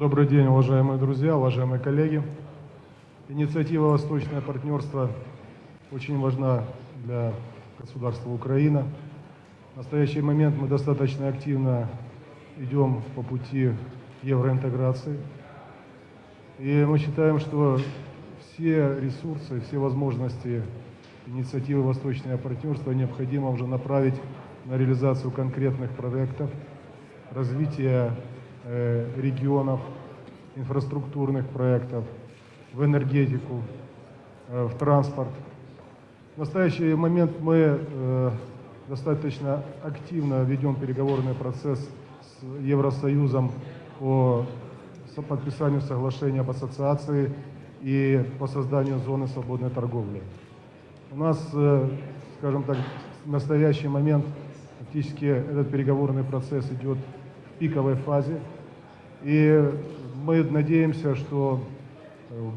Добрый день, уважаемые друзья, уважаемые коллеги. Инициатива «Восточное партнерство» очень важна для государства Украина. В настоящий момент мы достаточно активно идем по пути евроинтеграции. И мы считаем, что все ресурсы, все возможности инициативы «Восточное партнерство» необходимо уже направить на реализацию конкретных проектов, развитие регионов, инфраструктурных проектов, в энергетику, э, в транспорт. В настоящий момент мы э, достаточно активно ведем переговорный процесс с Евросоюзом со- подписанию соглашения об ассоциации и по созданию зоны свободной торговли. У нас, э, скажем так, в настоящий момент фактически этот переговорный процесс идет пиковой фазе. И мы надеемся, что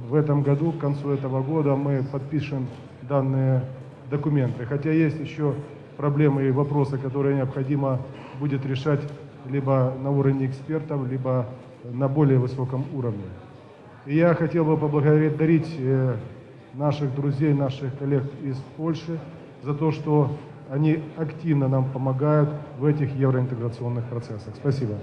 в этом году, к концу этого года, мы подпишем данные документы. Хотя есть еще проблемы и вопросы, которые необходимо будет решать либо на уровне экспертов, либо на более высоком уровне. И я хотел бы поблагодарить э, наших друзей, наших коллег из Польши за то, что они активно нам помогают в этих евроинтеграционных процессах. Спасибо.